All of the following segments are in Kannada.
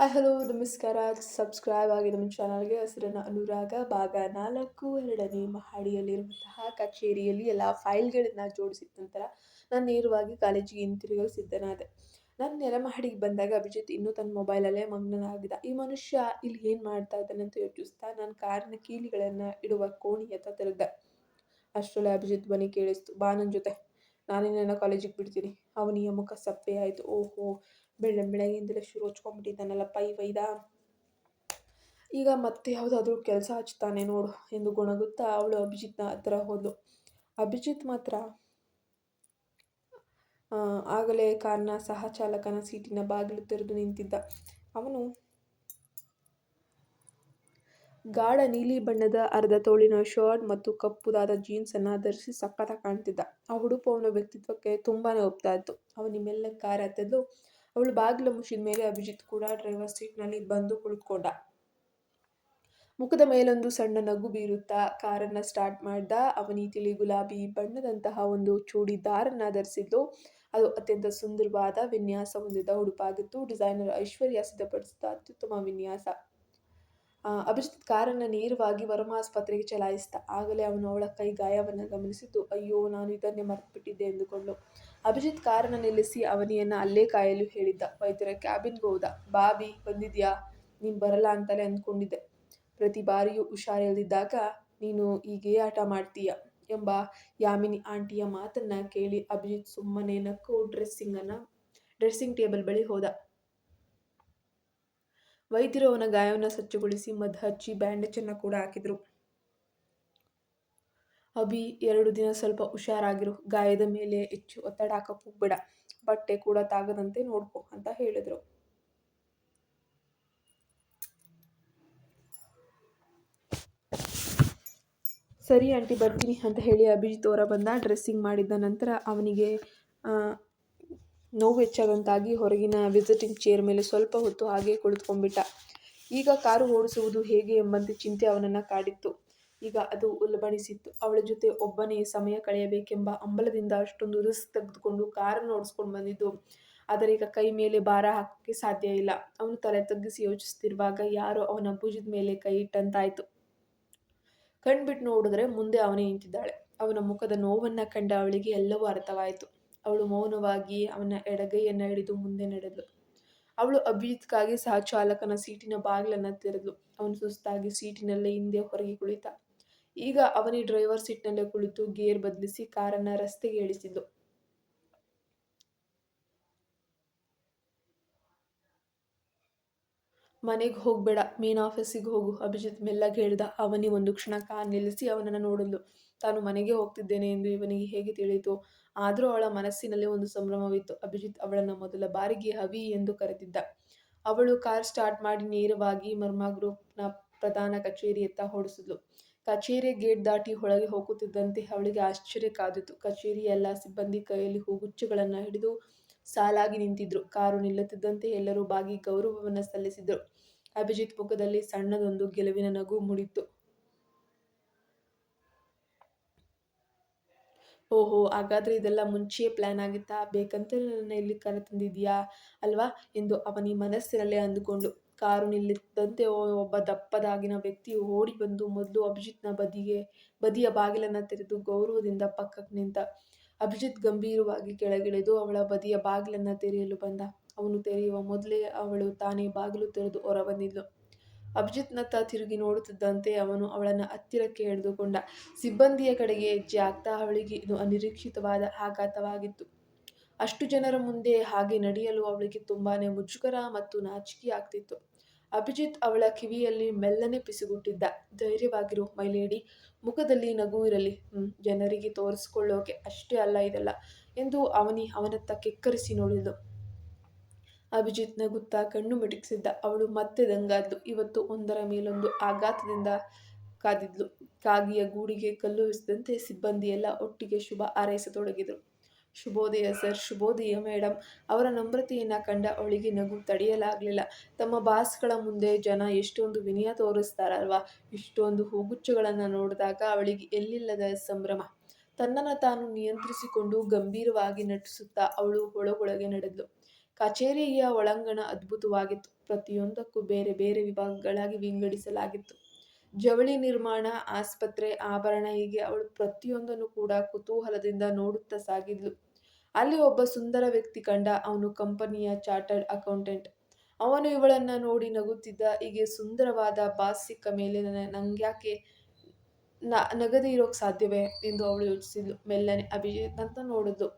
ಹಾಯ್ ಹಲೋ ನಮಸ್ಕಾರ. ಸಬ್ಸ್ಕ್ರೈಬ್ ಆಗಿ ನಮ್ಮ ಚಾನಲ್ಗೆ ಹೆಸರನ್ನು ಅನುರಾಗ ಭಾಗ ನಾಲ್ಕು. ಎರಡನೇ ಮಹಡಿಯಲ್ಲಿರುವಂತಹ ಕಚೇರಿಯಲ್ಲಿ ಎಲ್ಲ ಫೈಲ್ಗಳನ್ನು ಜೋಡಿಸಿದ ನಂತರ ನಾನು ನೇರವಾಗಿ ಕಾಲೇಜಿಗೆ ಹಿಂತಿರುಗಲು ಸಿದ್ಧನಾದೆ. ನಾನು ನೆಲಮಹಡಿಗೆ ಬಂದಾಗ ಅಭಿಜಿತ್ ಇನ್ನೂ ತನ್ನ ಮೊಬೈಲಲ್ಲೇ ಮಗ್ನನಾಗಿದ್ದ. ಈ ಮನುಷ್ಯ ಇಲ್ಲಿ ಏನು ಮಾಡ್ತಾ ಇದ್ದಾನೆ ಅಂತ ಯೋಚಿಸ್ತಾ ನಾನು ಕಾರಿನ ಕೀಲಿಗಳನ್ನು ಇಡುವ ಕೋಣಿ ಅಂತ ತೆರೆದ ಅಷ್ಟರಲ್ಲೇ ಅಭಿಜಿತ್ ಬನ್ನಿ ಕೇಳಿಸ್ತು. ಬಾ ನನ್ನ ಜೊತೆ. ನಾನೇನ ಕಾಲೇಜಿಗೆ ಬಿಡ್ತೀನಿ. ಅವನಿಯ ಮುಖ ಸಪ್ಪೆ ಆಯಿತು. ಓಹೋ ಬೆಳ್ಳ, ಬೆಳಗ್ಗೆಯಿಂದಲೇ ಶುರು ಹಚ್ಕೊಂಡ್ಬಿಟ್ಟಿದ್ದಾನಲ್ಲಪ್ಪ ಈ ವೈದ. ಈಗ ಮತ್ತೆ ಯಾವುದಾದ್ರೂ ಕೆಲಸ ಹಚ್ತಾನೆ ನೋಡು ಎಂದು ಗೊಣಗುತ್ತಾ ಅವಳು ಅಭಿಜಿತ್ನ ಹತ್ರ ಹೋದ್ಲು. ಅಭಿಜಿತ್ ಮಾತ್ರ ಆಗಲೇ ಕಾರ್ನ ಸಹ ಚಾಲಕನ ಸೀಟಿನ ಬಾಗಿಲು ತೆರೆದು ನಿಂತಿದ್ದ. ಅವನು ಗಾಢ ನೀಲಿ ಬಣ್ಣದ ಅರ್ಧ ತೋಳಿನ ಶರ್ಟ್ ಮತ್ತು ಕಪ್ಪುದಾದ ಜೀನ್ಸನ್ನು ಧರಿಸಿ ಸಕ್ಕತ್ತ ಕಾಣ್ತಿದ್ದ. ಆ ಹುಡುಪು ಅವನ ವ್ಯಕ್ತಿತ್ವಕ್ಕೆ ತುಂಬಾ ಒಪ್ತಾ ಇತ್ತು. ಅವನಿ ಕಾರ್ ಹತ್ತಿದ್ದು ಅವಳು ಬಾಗಿಲು ಮುಚ್ಚಿದ ಮೇಲೆ ಅಭಿಜಿತ್ ಕೂಡ ಡ್ರೈವರ್ ಸೀಟ್ನಲ್ಲಿ ಬಂದು ಕುಳಿತುಕೊಂಡ. ಮುಖದ ಮೇಲೊಂದು ಸಣ್ಣ ನಗು ಬೀರುತ್ತಾ ಕಾರನ್ನ ಸ್ಟಾರ್ಟ್ ಮಾಡಿದ. ಅವನಿ ತಿಳಿ ಗುಲಾಬಿ ಬಣ್ಣದಂತಹ ಒಂದು ಚೂಡಿದಾರನ್ನ ಧರಿಸಿದ್ದು ಅದು ಅತ್ಯಂತ ಸುಂದರವಾದ ವಿನ್ಯಾಸ ಹೊಂದಿದ ಉಡುಪಾಗಿತ್ತು. ಡಿಸೈನರ್ ಐಶ್ವರ್ಯ ಸಿದ್ಧಪಡಿಸಿದ ಅತ್ಯುತ್ತಮ ವಿನ್ಯಾಸ. ಅಭಿಜಿತ್ ಕಾರನ್ನು ನೇರವಾಗಿ ವರಮಾಸ್ಪತ್ರೆಗೆ ಚಲಾಯಿಸಿದ. ಆಗಲೇ ಅವನು ಅವಳ ಕೈ ಗಾಯವನ್ನು ಗಮನಿಸಿದ್ದು, ಅಯ್ಯೋ, ನಾನು ಇದನ್ನೇ ಮರೆತುಬಿಟ್ಟಿದ್ದೆ ಎಂದುಕೊಂಡು ಅಭಿಜಿತ್ ಕಾರನ್ನು ನಿಲ್ಲಿಸಿ ಅವನಿಯನ್ನು ಅಲ್ಲೇ ಕಾಯಲು ಹೇಳಿದ್ದ. ವೈದ್ಯರ ಕ್ಯಾಬಿನ್ಗೆ ಹೋದ ಬಾಬಿ, ಬಂದಿದ್ಯಾ? ನೀನು ಬರಲ್ಲ ಅಂತಲೇ ಅಂದ್ಕೊಂಡಿದ್ದೆ. ಪ್ರತಿ ಬಾರಿಯೂ ಹುಷಾರಿಲ್ಲದಿದ್ದಾಗ ನೀನು ಹೀಗೆ ಆಟ ಮಾಡ್ತೀಯ? ಎಂಬ ಯಾಮಿನಿ ಆಂಟಿಯ ಮಾತನ್ನು ಕೇಳಿ ಅಭಿಜಿತ್ ಸುಮ್ಮನೆ ನಕ್ಕು ಡ್ರೆಸ್ಸಿಂಗನ್ನು, ಡ್ರೆಸ್ಸಿಂಗ್ ಟೇಬಲ್ ಬಳಿ ಹೋದ. ವೈದ್ಯರು ಅವನ ಗಾಯವನ್ನು ಸ್ವಚ್ಛಗೊಳಿಸಿ ಮದ್ದು ಹಚ್ಚಿ ಬ್ಯಾಂಡೇಜನ್ನು ಕೂಡ ಹಾಕಿದರು. ಅಭಿ, ಎರಡು ದಿನ ಸ್ವಲ್ಪ ಹುಷಾರಾಗಿರು. ಗಾಯದ ಮೇಲೆ ಹೆಚ್ಚು ಒತ್ತಡ ಹಾಕಕ್ಕೆ ಹೋಗ್ಬೇಡ ಬಟ್ಟೆ ಕೂಡ ತಾಗದಂತೆ ನೋಡ್ಕೋ ಅಂತ ಹೇಳಿದ್ರು. ಸರಿ ಆಂಟಿ, ಬರ್ತೀನಿ ಅಂತ ಹೇಳಿ ಅಭಿಜಿತ್ ಅವರ ಬಂದ ಡ್ರೆಸ್ಸಿಂಗ್ ಮಾಡಿದ ನಂತರ ಅವನಿಗೆ ನೋವು ಹೆಚ್ಚಾದಂತಾಗಿ ಹೊರಗಿನ ವಿಸಿಟಿಂಗ್ ಚೇರ್ ಮೇಲೆ ಸ್ವಲ್ಪ ಹೊತ್ತು ಹಾಗೆ ಕುಳಿತುಕೊಂಡ್ಬಿಟ್ಟ. ಈಗ ಕಾರು ಓಡಿಸುವುದು ಹೇಗೆ ಎಂಬಂತೆ ಚಿಂತೆ ಅವನನ್ನು ಕಾಡಿತ್ತು. ಈಗ ಅದು ಉಲ್ಬಣಿಸಿತ್ತು. ಅವಳ ಜೊತೆ ಒಬ್ಬನೇ ಸಮಯ ಕಳೆಯಬೇಕೆಂಬ ಅಂಬಲದಿಂದ ಅಷ್ಟೊಂದು ರಿಸ್ಕ್ ತೆಗೆದುಕೊಂಡು ಕಾರನ್ನು ಓಡಿಸ್ಕೊಂಡು ಬಂದಿದ್ದು. ಆದರೆ ಈಗ ಕೈ ಮೇಲೆ ಭಾರ ಹಾಕೋಕ್ಕೆ ಸಾಧ್ಯ ಇಲ್ಲ. ಅವನು ತಲೆ ತಗ್ಗಿಸಿ ಯೋಚಿಸ್ತಿರುವಾಗ ಯಾರೋ ಅವನ ಭುಜದ ಮೇಲೆ ಕೈ ಇಟ್ಟಂತಾಯಿತು. ಕಣ್ಬಿಟ್ಟು ನೋಡಿದ್ರೆ ಮುಂದೆ ಅವನೇ ನಿಂತಿದ್ದಾಳೆ. ಅವನ ಮುಖದ ನೋವನ್ನು ಕಂಡ ಅವಳಿಗೆ ಎಲ್ಲವೂ ಅರ್ಥವಾಯಿತು. ಅವಳು ಮೌನವಾಗಿ ಅವನ ಎಡಗೈಯನ್ನು ಹಿಡಿದು ಮುಂದೆ ನಡೆದಳು. ಅವಳು ಅಭಿಜಿತ್ಗಾಗಿ ಸಹ ಚಾಲಕನ ಸೀಟಿನ ಬಾಗಿಲನ್ನು ತೆರೆದಳು. ಅವನು ಸುಸ್ತಾಗಿ ಸೀಟಿನಲ್ಲೇ ಹಿಂದೆ ಹೊರಗೆ ಕುಳಿತ. ಈಗ ಅವನಿ ಡ್ರೈವರ್ ಸೀಟ್ನಲ್ಲೇ ಕುಳಿತು ಗೇರ್ ಬದಲಿಸಿ ಕಾರನ್ನ ರಸ್ತೆಗೆ ಇಳಿಸಿದ್ಲು ಮನೆಗೆ ಹೋಗ್ಬೇಡ, ಮೇನ್ ಆಫೀಸಿಗೆ ಹೋಗು, ಅಭಿಜಿತ್ ಮೆಲ್ಲಗೆ ಹೇಳಿದ. ಅವನಿ ಒಂದು ಕ್ಷಣ ಕಾರ್ ನಿಲ್ಲಿಸಿ ಅವನನ್ನು ನೋಡಲು. ತಾನು ಮನೆಗೆ ಹೋಗ್ತಿದ್ದೇನೆ ಎಂದು ಇವನಿಗೆ ಹೇಗೆ ತಿಳಿಯಿತು? ಆದರೂ ಅವಳ ಮನಸ್ಸಿನಲ್ಲಿ ಒಂದು ಸಂಭ್ರಮವಿತ್ತು. ಅಭಿಜಿತ್ ಅವಳನ್ನು ಮೊದಲ ಬಾರಿಗೆ ಹವಿ ಎಂದು ಕರೆದಿದ್ದ. ಅವಳು ಕಾರ್ ಸ್ಟಾರ್ಟ್ ಮಾಡಿ ನೇರವಾಗಿ ಮರ್ಮಾ ಗ್ರೂಪ್ನ ಪ್ರಧಾನ ಕಚೇರಿಯತ್ತ ಓಡಿಸಿದ್ಲು. ಕಚೇರಿ ಗೇಟ್ ದಾಟಿ ಒಳಗೆ ಹೋಗುತ್ತಿದ್ದಂತೆ ಅವಳಿಗೆ ಆಶ್ಚರ್ಯ ಕಾದಿತು ಕಚೇರಿ ಎಲ್ಲ ಸಿಬ್ಬಂದಿ ಕೈಯಲ್ಲಿ ಹೂಗುಚ್ಚುಗಳನ್ನು ಹಿಡಿದು ಸಾಲಾಗಿ ನಿಂತಿದ್ರು. ಕಾರು ನಿಲ್ಲುತ್ತಿದ್ದಂತೆ ಎಲ್ಲರೂ ಬಾಗಿ ಗೌರವವನ್ನು ಸಲ್ಲಿಸಿದ್ರು. ಅಭಿಜಿತ್ ಮುಖದಲ್ಲಿ ಸಣ್ಣದೊಂದು ಗೆಲುವಿನ ನಗು ಮೂಡಿತ್ತು. ಓಹೋ, ಹಾಗಾದರೆ ಇದೆಲ್ಲ ಮುಂಚೆಯೇ ಪ್ಲ್ಯಾನ್ ಆಗಿತ್ತಾ? ಬೇಕಂತ ನನ್ನ ಇಲ್ಲಿ ಕರೆತಂದಿದ್ಯಾ ಅಲ್ವಾ? ಎಂದು ಅವನಿ ಮನಸ್ಸಿನಲ್ಲೇ ಅಂದುಕೊಂಡು. ಕಾರು ನಿಲ್ಲಿದ್ದಂತೆ ಒಬ್ಬ ದಪ್ಪದಾಗಿನ ವ್ಯಕ್ತಿಯು ಓಡಿ ಬಂದು ಮೊದಲು ಅಭಿಜಿತ್ನ ಬದಿಗೆ, ಬದಿಯ ಬಾಗಿಲನ್ನು ತೆರೆದು ಗೌರವದಿಂದ ಪಕ್ಕಕ್ಕೆ ನಿಂತ. ಅಭಿಜಿತ್ ಗಂಭೀರವಾಗಿ ಕೆಳಗಿಳಿದು ಅವಳ ಬದಿಯ ಬಾಗಿಲನ್ನು ತೆರೆಯಲು ಬಂದ. ಅವನು ತೆರೆಯುವ ಮೊದಲೇ ಅವಳು ತಾನೇ ಬಾಗಿಲು ತೆರೆದು ಹೊರ ಬಂದಿದ್ಲು ಅಭಿಜಿತ್ನತ್ತ ತಿರುಗಿ ನೋಡುತ್ತಿದ್ದಂತೆ ಅವನು ಅವಳನ್ನು ಹತ್ತಿರಕ್ಕೆ ಎಳೆದುಕೊಂಡ. ಸಿಬ್ಬಂದಿಯ ಕಡೆಗೆ ಹೆಜ್ಜೆ ಆಗ್ತಾ ಅವಳಿಗೆ ಇದು ಅನಿರೀಕ್ಷಿತವಾದ ಆಘಾತವಾಗಿತ್ತು. ಅಷ್ಟು ಜನರ ಮುಂದೆ ಹಾಗೆ ನಡೆಯಲು ಅವಳಿಗೆ ತುಂಬಾನೇ ಮುಜುಗರ ಮತ್ತು ನಾಚಿಕೆ ಆಗ್ತಿತ್ತು. ಅಭಿಜಿತ್ ಅವಳ ಕಿವಿಯಲ್ಲಿ ಮೆಲ್ಲನೆ ಪಿಸುಗುಟ್ಟಿದ್ದ. ಧೈರ್ಯವಾಗಿರು ಮೈಲೇಡಿ ಮುಖದಲ್ಲಿ ನಗು ಇರಲಿ. ಜನರಿಗೆ ತೋರಿಸ್ಕೊಳ್ಳೋಕೆ ಅಷ್ಟೇ ಅಲ್ಲ ಇದೆಲ್ಲ ಎಂದು ಅವನಿ ಅವನತ್ತ ಕೆಕ್ಕರಿಸಿ ನೋಡಿದ್ಲು. ಅಭಿಜಿತ್ ನಗುತ್ತಾ ಕಣ್ಣು ಮಿಟುಕಿಸಿದ್ದ. ಅವಳು ಮತ್ತೆ ದಂಗಾದ್ಲು. ಇವತ್ತು ಒಂದರ ಮೇಲೊಂದು ಆಘಾತದಿಂದ ಕಾದಿದ್ಲು. ಕಾಗಿಯ ಗೂಡಿಗೆ ಕಲ್ಲು ಸಿಬ್ಬಂದಿಯೆಲ್ಲ ಒಟ್ಟಿಗೆ ಶುಭ ಹಾರೈಸತೊಡಗಿದರು. ಶುಭೋದಯ ಸರ್, ಶುಭೋದಯ ಮೇಡಮ್ ಅವರ ನಮ್ರತೆಯನ್ನು ಕಂಡ ಅವಳಿಗೆ ನಗು ತಡೆಯಲಾಗಲಿಲ್ಲ. ತಮ್ಮ ಬಾಸ್ಗಳ ಮುಂದೆ ಜನ ಎಷ್ಟೊಂದು ವಿನಯ ತೋರಿಸ್ತಾರಲ್ವಾ? ಇಷ್ಟೊಂದು ಹೂಗುಚ್ಚಗಳನ್ನು ನೋಡಿದಾಗ ಅವಳಿಗೆ ಎಲ್ಲಿಲ್ಲದ ಸಂಭ್ರಮ. ತನ್ನನ್ನು ತಾನು ನಿಯಂತ್ರಿಸಿಕೊಂಡು ಗಂಭೀರವಾಗಿ ನಟಿಸುತ್ತಾ ಅವಳು ಒಳಗೊಳಗೆ ನಡೆದ್ಲು. ಕಚೇರಿಯ ಒಳಾಂಗಣ ಅದ್ಭುತವಾಗಿತ್ತು. ಪ್ರತಿಯೊಂದಕ್ಕೂ ಬೇರೆ ಬೇರೆ ವಿಭಾಗಗಳಾಗಿ ವಿಂಗಡಿಸಲಾಗಿತ್ತು. ಜವಳಿ ನಿರ್ಮಾಣ, ಆಸ್ಪತ್ರೆ, ಆಭರಣ ಹೀಗೆ ಅವಳು ಪ್ರತಿಯೊಂದನ್ನು ಕೂಡ ಕುತೂಹಲದಿಂದ ನೋಡುತ್ತಾ ಸಾಗಿದ್ಲು. ಅಲ್ಲಿ ಒಬ್ಬ ಸುಂದರ ವ್ಯಕ್ತಿ ಕಂಡ. ಅವನು ಕಂಪನಿಯ ಚಾರ್ಟರ್ಡ್ ಅಕೌಂಟೆಂಟ್. ಅವನು ಇವಳನ್ನ ನೋಡಿ ನಗುತ್ತಿದ್ದ. ಹೀಗೆ ಸುಂದರವಾದ ಬಾಸ್ ಸಿಕ್ಕ ಮೇಲೆ ನಂಗ್ಯಾಕೆ ನಗದಿ ಇರೋಕ್ ಸಾಧ್ಯವೇ ಎಂದು ಅವಳು ಯೋಚಿಸಿದ್ಲು. ಮೆಲ್ಲನೆ ಅಭಿಜಿತ್ನತ್ತ ನೋಡಿದ್ಲು.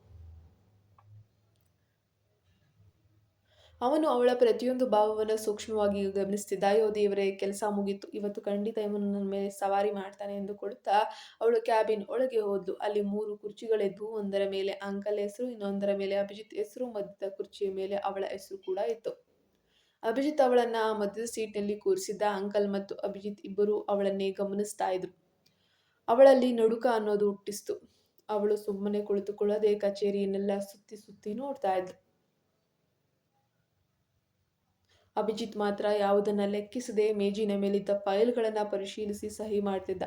ಅವನು ಅವಳ ಪ್ರತಿಯೊಂದು ಭಾವವನ್ನು ಸೂಕ್ಷ್ಮವಾಗಿ ಗಮನಿಸ್ತಿದ್ದ ಅಯ್ಯೋ ದೇವರೇ ಕೆಲಸ ಮುಗೀತು. ಇವತ್ತು ಖಂಡಿತ ಇವನು ನನ್ನ ಮೇಲೆ ಸವಾರಿ ಮಾಡ್ತಾನೆ ಎಂದುಕೊಳ್ಳುತ್ತಾ ಅವಳು ಕ್ಯಾಬಿನ್ ಒಳಗೆ ಹೋದ್ಲು. ಅಲ್ಲಿ ಮೂರು ಕುರ್ಚಿಗಳಿದ್ವು. ಒಂದರ ಮೇಲೆ ಅಂಕಲ್ ಹೆಸರು, ಇನ್ನೊಂದರ ಮೇಲೆ ಅಭಿಜಿತ್ ಹೆಸರು, ಮಧ್ಯದ ಕುರ್ಚಿಯ ಮೇಲೆ ಅವಳ ಹೆಸರು ಕೂಡ ಇತ್ತು. ಅಭಿಜಿತ್ ಅವಳನ್ನ ಆ ಮಧ್ಯದ ಸೀಟ್ನಲ್ಲಿ ಕೂರಿಸಿದ್ದ. ಅಂಕಲ್ ಮತ್ತು ಅಭಿಜಿತ್ ಇಬ್ಬರು ಅವಳನ್ನೇ ಗಮನಿಸ್ತಾ ಇದ್ರು. ಅವಳಲ್ಲಿ ನಡುಕ ಅನ್ನೋದು ಹುಟ್ಟಿಸ್ತು. ಅವಳು ಸುಮ್ಮನೆ ಕುಳಿತುಕೊಳ್ಳದೆ ಕಚೇರಿಯನ್ನೆಲ್ಲ ಸುತ್ತಿ ಸುತ್ತಿ ನೋಡ್ತಾ ಇದ್ಲು. ಅಭಿಜಿತ್ ಮಾತ್ರ ಯಾವುದನ್ನ ಲೆಕ್ಕಿಸದೆ ಮೇಜಿನ ಮೇಲಿದ್ದ ಫೈಲ್ಗಳನ್ನು ಪರಿಶೀಲಿಸಿ ಸಹಿ ಮಾಡ್ತಿದ್ದ.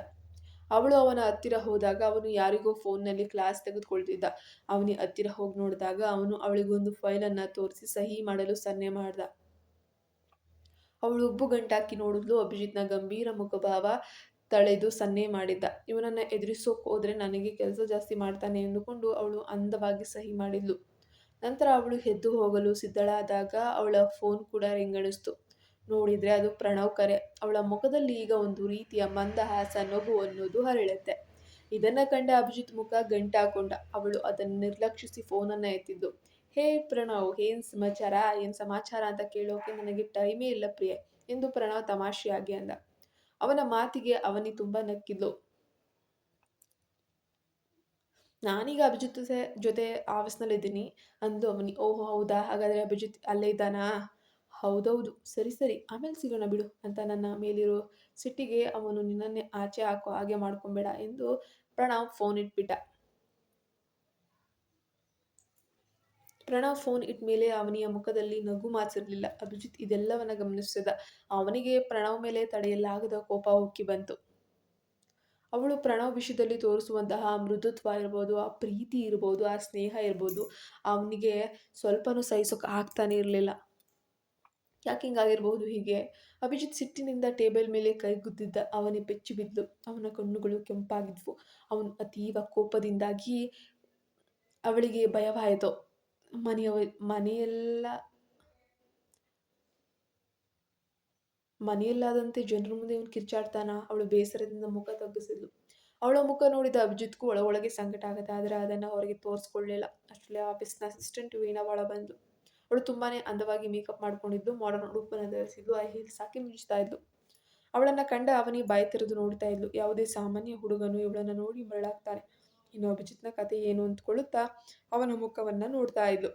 ಅವಳು ಅವನ ಹತ್ತಿರ ಹೋದಾಗ ಅವನು ಯಾರಿಗೋ ಫೋನ್ನಲ್ಲಿ ಕ್ಲಾಸ್ ತೆಗೆದುಕೊಳ್ತಿದ್ದ. ಅವನಿ ಹತ್ತಿರ ಹೋಗಿ ನೋಡಿದಾಗ ಅವನು ಅವಳಿಗೊಂದು ಫೈಲನ್ನು ತೋರಿಸಿ ಸಹಿ ಮಾಡಲು ಸನ್ನೆ ಮಾಡ್ದ. ಅವಳು ಉಬ್ಬು ಗಂಟಾಕಿ ನೋಡಿದ್ಲು. ಅಭಿಜಿತ್ನ ಗಂಭೀರ ಮುಖಭಾವ ತಳೆದು ಸನ್ನೆ ಮಾಡಿದ್ದ. ಇವನನ್ನ ಎದುರಿಸೋಕೆ ಹೋದರೆ ನನಗೆ ಕೆಲಸ ಜಾಸ್ತಿ ಮಾಡ್ತಾನೆ ಎಂದುಕೊಂಡು ಅವಳು ಅಂದವಾಗಿ ಸಹಿ ಮಾಡಿದ್ಲು. ನಂತರ ಅವಳು ಎದ್ದು ಹೋಗಲು ಸಿದ್ಧಳಾದಾಗ ಅವಳ ಫೋನ್ ಕೂಡ ರಿಂಗಣಿಸ್ತು. ನೋಡಿದರೆ ಅದು ಪ್ರಣವ್ ಕರೆ. ಅವಳ ಮುಖದಲ್ಲಿ ಈಗ ಒಂದು ರೀತಿಯ ಮಂದಹಾಸ, ನಗು ಅನ್ನೋದು ಹರಳುತ್ತೆ ಇದನ್ನ ಕಂಡ ಅಭಿಜಿತ್ ಮುಖ ಗಂಟಾಕೊಂಡ. ಅವಳು ಅದನ್ನು ನಿರ್ಲಕ್ಷಿಸಿ ಫೋನನ್ನು ಎತ್ತಿದ್ದು ಹೇ ಪ್ರಣವ್, ಏನ್ ಸಮಾಚಾರ ಏನ್ ಸಮಾಚಾರ ಅಂತ ಕೇಳೋಕೆ ನನಗೆ ಟೈಮೇ ಇಲ್ಲ ಪ್ರಿಯೆ ಎಂದು ಪ್ರಣವ್ ತಮಾಷೆಯಾಗಿ ಅಂದ. ಅವನ ಮಾತಿಗೆ ಅವನಿ ತುಂಬಾ ನಕ್ಕಿದ್ಲು. ನಾನೀಗ ಅಭಿಜಿತ್ ಜೊತೆ ಆಫೀಸ್ನಲ್ಲಿದ್ದೀನಿ ಅಂದು ಅವನಿ. ಓಹೋ, ಹೌದಾ ಹಾಗಾದರೆ ಅಭಿಜಿತ್ ಅಲ್ಲೇ ಇದ್ದಾನಾ? ಹೌದೌದು ಸರಿ ಸರಿ ಆಮೇಲೆ ಸಿಗೋಣ ಬಿಡು ಅಂತ ನನ್ನ ಮೇಲಿರೋ ಸಿಟ್ಟಿಗೆ ಅವನು ನಿನ್ನನ್ನೇ ಆಚೆ ಹಾಕೋ ಹಾಗೆ ಮಾಡ್ಕೊಂಬೇಡ ಎಂದು ಪ್ರಣವ್ ಫೋನ್ ಇಟ್ಬಿಟ್ಟ. ಪ್ರಣವ್ ಫೋನ್ ಇಟ್ಟ ಮೇಲೆ ಅವನಿಯ ಮುಖದಲ್ಲಿ ನಗು ಮಾತಿರಲಿಲ್ಲ ಅಭಿಜಿತ್ ಇದೆಲ್ಲವನ್ನ ಗಮನಿಸಿದ ಅವನಿಗೆ ಪ್ರಣವ್ ಮೇಲೆ ತಡೆಯಲಾಗದ ಕೋಪ ಉಕ್ಕಿ ಬಂತು. ಅವಳು ಪ್ರಣವ ವಿಷಯದಲ್ಲಿ ತೋರಿಸುವಂತಹ ಮೃದುತ್ವ ಇರ್ಬೋದು, ಆ ಪ್ರೀತಿ ಇರ್ಬೋದು, ಆ ಸ್ನೇಹ ಇರ್ಬೋದು ಅವನಿಗೆ ಸ್ವಲ್ಪನೂ ಸಹಿಸೋಕೆ ಆಗ್ತಾನೆ ಇರಲಿಲ್ಲ. ಯಾಕೆ ಹಿಂಗಾಗಿರ್ಬಹುದು ಹೀಗೆ? ಅಭಿಜಿತ್ ಸಿಟ್ಟಿನಿಂದ ಟೇಬಲ್ ಮೇಲೆ ಕೈಗುದ್ದಿದ್ದ. ಅವನೇ ಬೆಚ್ಚಿ ಬಿದ್ದು ಅವನ ಕಣ್ಣುಗಳು ಕೆಂಪಾಗಿದ್ವು. ಅವನು ಅತೀವ ಕೋಪದಿಂದಾಗಿ ಅವಳಿಗೆ ಭಯವಾಯಿತು. ಮನೆಯವ ಮನೆಯೆಲ್ಲ ಮನೆಯಲ್ಲಾದಂತೆ ಜನರ ಮುಂದೆ ಇವನು ಕಿರ್ಚಾಡ್ತಾನಾ? ಅವಳು ಬೇಸರದಿಂದ ಮುಖ ತಗ್ಗಿಸಿದ್ಲು. ಅವಳ ಮುಖ ನೋಡಿದ ಅಭಿಜಿತ್ಗೂ ಒಳಗೊಳಗೆ ಸಂಕಟ ಆಗುತ್ತೆ. ಆದರೆ ಅದನ್ನು ಅವರಿಗೆ ತೋರಿಸ್ಕೊಳ್ಳಲಿಲ್ಲ ಅಷ್ಟರಲ್ಲಿ ಆಫೀಸ್ನ ಅಸಿಸ್ಟೆಂಟ್ ವೀಣಾ ಒಳ ಬಂದ್ಲು. ಅವಳು ತುಂಬಾ ಅಂದವಾಗಿ ಮೇಕಪ್ ಮಾಡ್ಕೊಂಡಿದ್ದು ಮಾಡರ್ನ್ ಉಡುಪನ್ನು ಧರಿಸಿದ್ದು ಐ ಹೀಲ್ಸ್ ಹಾಕಿ ಮಿಂಚ್ತಾ ಇದ್ಲು. ಅವಳನ್ನು ಕಂಡ ಅವನಿಗೆ ಬಾಯಿ ತೆರೆದು ನೋಡ್ತಾ ಇದ್ಲು. ಯಾವುದೇ ಸಾಮಾನ್ಯ ಹುಡುಗನು ಇವಳನ್ನು ನೋಡಿ ಮರಳಾಗ್ತಾನೆ. ಇನ್ನು ಅಭಿಜಿತ್ನ ಕತೆ ಏನು ಅಂದ್ಕೊಳ್ಳುತ್ತಾ, ಅವನ ಮುಖವನ್ನು ನೋಡ್ತಾ ಇದ್ಲು.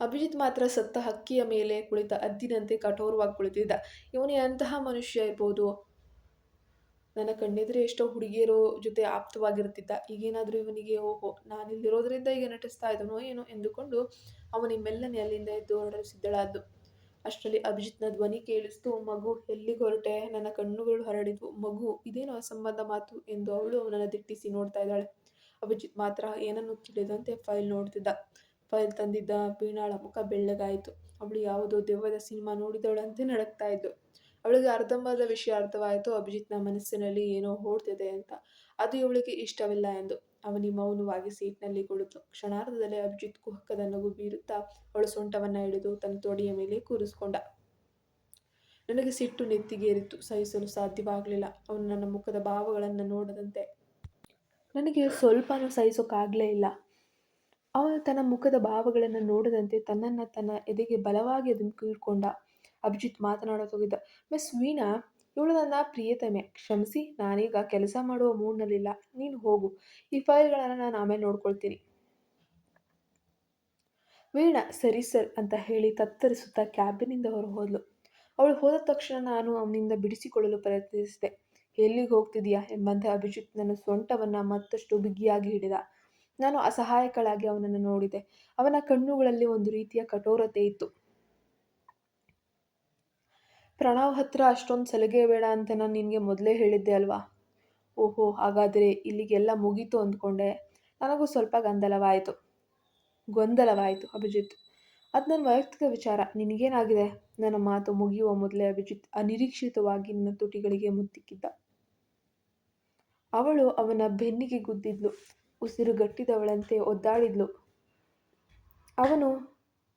ಅಭಿಜಿತ್ ಮಾತ್ರ ಸತ್ತ ಹಕ್ಕಿಯ ಮೇಲೆ ಕುಳಿತ, ಅದ್ದಿನಂತೆ ಕಠೋರವಾಗಿ ಕುಳಿತಿದ್ದ. ಇವನು ಎಂತಹ ಮನುಷ್ಯ ಇರ್ಬೋದು? ನನ್ನ ಕಣ್ಣೆದುರೇ ಎಷ್ಟೋ ಹುಡುಗಿಯರು ಜೊತೆ ಆಪ್ತವಾಗಿರ್ತಿದ್ದ. ಈಗೇನಾದರೂ ಇವನಿಗೆ, ಓಹೋ, ನಾನಿಲ್ಲಿರೋದ್ರಿಂದ ಈಗ ನಟಿಸ್ತಾ ಇದ್ದನೋ ಏನೋ ಎಂದುಕೊಂಡು ಅವನಿಗೆ ಮೆಲ್ಲನೆ ಅಲ್ಲಿಂದ ಎದ್ದು ಹೊರಡಲು ಸಿದ್ಧಳಾದ್ಲು. ಅಷ್ಟರಲ್ಲಿ ಅಭಿಜಿತ್ನ ಧ್ವನಿ ಕೇಳಿಸ್ತು. ಮಗು, ಎಲ್ಲಿಗೆ ಹೊರಟೆ? ನನ್ನ ಕಣ್ಣುಗಳು ಹರಡಿದ್ವು. ಮಗು, ಇದೇನು ಅಸಂಬಂಧ ಮಾತು ಎಂದು ಅವಳು ಅವನನ್ನು ದಿಟ್ಟಿಸಿ ನೋಡ್ತಾ ಇದ್ದಾಳೆ. ಅಭಿಜಿತ್ ಮಾತ್ರ ಏನನ್ನು ತಿಳಿದಂತೆ ಫೈಲ್ ನೋಡ್ತಿದ್ದ. ಫೈಲ್ ತಂದಿದ್ದ ವೀಣಾಳ ಮುಖ ಬೆಳ್ಳಗಾಯಿತು. ಅವಳು ಯಾವುದೋ ದೆವ್ವದ ಸಿನಿಮಾ ನೋಡಿದವಳಂತೆ ನಡಕ್ತಾ ಇದ್ದು ಅವಳಿಗೆ ಅರ್ಧಂಬರ್ಧ ವಿಷಯ ಅರ್ಥವಾಯಿತು. ಅಭಿಜಿತ್ನ ಮನಸ್ಸಿನಲ್ಲಿ ಏನೋ ಓಡ್ತಿದೆ ಅಂತ. ಅದು ಇವಳಿಗೆ ಇಷ್ಟವಿಲ್ಲ ಎಂದು. ಅವನಿ ಮೌನವಾಗಿ ಸೀಟ್ನಲ್ಲಿ ಕುಳಿತು ಕ್ಷಣಾರ್ಧದಲ್ಲಿ ಅಭಿಜಿತ್ ಕುಹಕದ ನಗು ಬೀರುತ್ತಾ ಅವಳು ಸೊಂಟವನ್ನ ಹಿಡಿದು ತನ್ನ ತೊಡೆಯ ಮೇಲೆ ಕೂರಿಸ್ಕೊಂಡ ನನಗೆ ಸಿಟ್ಟು ನೆತ್ತಿಗೇರಿತ್ತು ಸಹಿಸಲು ಸಾಧ್ಯವಾಗಲಿಲ್ಲ ಅವನು ನನ್ನ ಮುಖದ ಭಾವಗಳನ್ನು ನೋಡದಂತೆ. ನನಗೆ ಸ್ವಲ್ಪನೂ ಸಹಿಸೋಕ್ಕಾಗಲೇ ಇಲ್ಲ. ಅವನು ತನ್ನ ಮುಖದ ಭಾವಗಳನ್ನು ನೋಡದಂತೆ ತನ್ನನ್ನು ತನ್ನ ಎದೆಗೆ ಬಲವಾಗಿ ಧುಮುಕಿಕೊಂಡ. ಅಭಿಜಿತ್ ಮಾತನಾಡತೊಗಿದ್ದ ಮಿಸ್ ವೀಣಾ, ಇವಳು ನನ್ನ ಪ್ರಿಯತಮೆ. ಕ್ಷಮಿಸಿ, ನಾನೀಗ ಕೆಲಸ ಮಾಡುವ ಮೂಡ್ನಲ್ಲಿಲ್ಲ. ನೀನು ಹೋಗು. ಈ ಫೈಲ್ಗಳನ್ನು ನಾನು ಆಮೇಲೆ ನೋಡ್ಕೊಳ್ತೀನಿ. ವೀಣಾ ಸರಿ ಸರ್ ಅಂತ ಹೇಳಿ ತತ್ತರಿಸುತ್ತಾ ಕ್ಯಾಬಿನಿಂದ ಹೊರ ಹೊರಹೋದ್ಲು. ಅವಳು ಹೋದ ತಕ್ಷಣ ನಾನು ಅವನಿಂದ ಬಿಡಿಸಿಕೊಳ್ಳಲು ಪ್ರಯತ್ನಿಸಿದೆ. ಎಲ್ಲಿಗೆ ಹೋಗ್ತಿದೀಯಾ ಎಂಬಂತೆ ಅಭಿಜಿತ್ ನನ್ನ ಸೊಂಟವನ್ನು ಮತ್ತಷ್ಟು ಬಿಗಿಯಾಗಿ ಹಿಡಿದ. ನಾನು ಅಸಹಾಯಕಳಾಗಿ ಅವನನ್ನು ನೋಡಿದೆ. ಅವನ ಕಣ್ಣುಗಳಲ್ಲಿ ಒಂದು ರೀತಿಯ ಕಠೋರತೆ ಇತ್ತು. ಪ್ರಣವ್ ಹತ್ರ ಅಷ್ಟೊಂದು ಸಲಿಗೆ ಬೇಡ ಅಂತ ನಾನು ನಿನಗೆ ಮೊದಲೇ ಹೇಳಿದ್ದೆ ಅಲ್ವಾ? ಓಹೋ, ಹಾಗಾದರೆ ಇಲ್ಲಿಗೆಲ್ಲ ಮುಗೀತು ಅಂದ್ಕೊಂಡೆ. ನನಗೂ ಸ್ವಲ್ಪ ಗೊಂದಲವಾಯಿತು. ಗೊಂದಲವಾಯಿತು, ಅಭಿಜಿತ್. ಅದು ನನ್ನ ವೈಯಕ್ತಿಕ ವಿಚಾರ. ನಿನಗೇನಾಗಿದೆ? ನನ್ನ ಮಾತು ಮುಗಿಯುವ ಮೊದಲೇ ಅಭಿಜಿತ್ ಅನಿರೀಕ್ಷಿತವಾಗಿ ನನ್ನ ತುಟಿಗಳಿಗೆ ಮುತ್ತಿಕ್ಕಿದ್ದ. ಅವಳು ಅವನ ಬೆನ್ನಿಗೆ ಗುದ್ದಿದ್ಲು. ಉಸಿರು ಗಟ್ಟಿದವಳಂತೆ ಒದ್ದಾಡಿದ್ಲು. ಅವನು